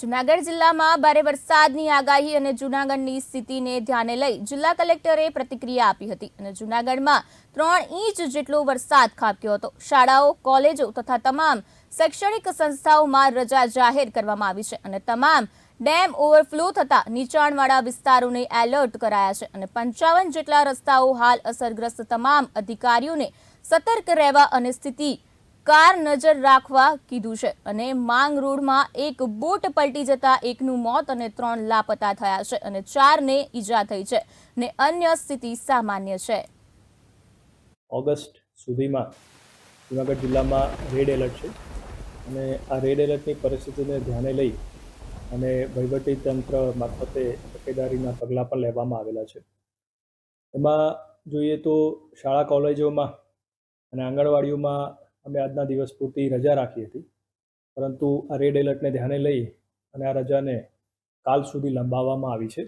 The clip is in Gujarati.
જુનાગઢ જિલ્લામાં ભારે વરસાદની આગાહી અને જુનાગઢની સ્થિતિને ધ્યાને લઈ જિલ્લા કલેક્ટરે પ્રતિક્રિયા આપી હતી અને જુનાગઢમાં ત્રણ ઇંચ જેટલો વરસાદ ખાબક્યો હતો. શાળાઓ, કોલેજો તથા તમામ શૈક્ષણિક સંસ્થાઓમાં રજા જાહેર કરવામાં આવી છે અને તમામ ડેમ ઓવરફ્લો થતા નીચાણવાળા વિસ્તારોને એલર્ટ કરાયા છે અને પંચાવન જેટલા રસ્તાઓ હાલ અસરગ્રસ્ત તમામ અધિકારીઓને સતર્ક રહેવા અને સ્થિતિ કાર નજર રાખવા કીધું છે અને માંગ રોડમાં એક બોટ પલટી જતા એકનું મોત અને ત્રણ લાપતા થયા છે અને ચારને ઈજા થઈ છે ને અન્ય સ્થિતિ સામાન્ય છે. ઓગસ્ટ સુધીમાં જુનાગઢ જિલ્લામાં રેડ એલર્ટ છે અને આ રેડ એલર્ટની પરિસ્થિતિને ધ્યાને લઈ અને વહીવટી તંત્ર મારફતે તકેદારીના પગલાં પણ લેવામાં આવેલા છે. એમાં જોઈએ તો શાળા કોલેજોમાં અને આંગણવાડીઓમાં અમે આજના દિવસ પૂરતી રજા રાખી હતી. પરંતુ આ રેડ એલર્ટને ધ્યાને લઈ અને આ રજાને કાલ સુધી લંબાવવામાં આવી છે.